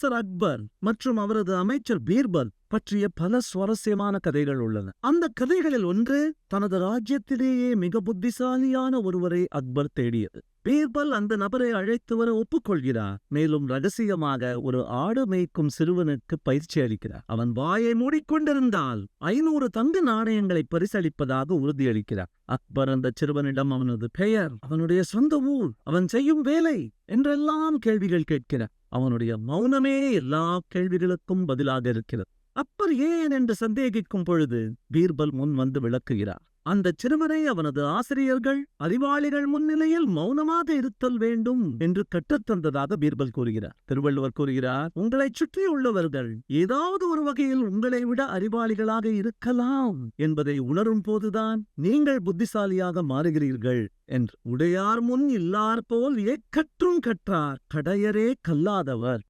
அரசர் அக்பர் மற்றும் அவரது அமைச்சர் பீர்பல் பற்றிய பல சுவாரஸ்யமான கதைகள் உள்ளன. அந்த கதைகளில் ஒன்று தனது ராஜ்யத்திலேயே மிக புத்திசாலியான ஒருவரை அக்பர் தேடியது. பீர்பல் அந்த நபரை அழைத்து வர ஒப்புக்கொள்கிறார் மேலும் ரகசியமாக ஒரு ஆடு மேய்க்கும் சிறுவனுக்கு பயிற்சி அளிக்கிறார். அவன் வாயை மூடிக்கொண்டிருந்தால் ஐநூறு தங்க நாணயங்களை பரிசளிப்பதாக உறுதியளிக்கிறார். அக்பர் அந்த சிறுவனிடம் அவனது பெயர் அவனுடைய சொந்த ஊர் அவன் செய்யும் வேலை என்றெல்லாம் கேள்விகள் கேட்கிறார். அவனுடைய மௌனமே எல்லா கேள்விகளுக்கும் பதிலாக இருக்கிறது. அப்பர் ஏன் என்று சந்தேகிக்கும் பொழுது பீர்பல் முன் வந்து விளக்குகிறார். அந்த சிறுவனை அவனது ஆசிரியர்கள் அறிவாளிகள் முன்னிலையில் மௌனமாக இருத்தல் வேண்டும் என்று கற்றுத்தந்ததாக பீர்பல் கூறுகிறார். திருவள்ளுவர் கூறுகிறார் உங்களைச் சுற்றியுள்ளவர்கள் ஏதாவது ஒரு வகையில் உங்களை விட அறிவாளிகளாக இருக்கலாம் என்பதை உணரும் போதுதான் நீங்கள் புத்திசாலியாக மாறுகிறீர்கள் என்று உடையார் முன் இல்லார் போல் ஏக்கற்றும் கற்றார். கடையரே கல்லாதவர்.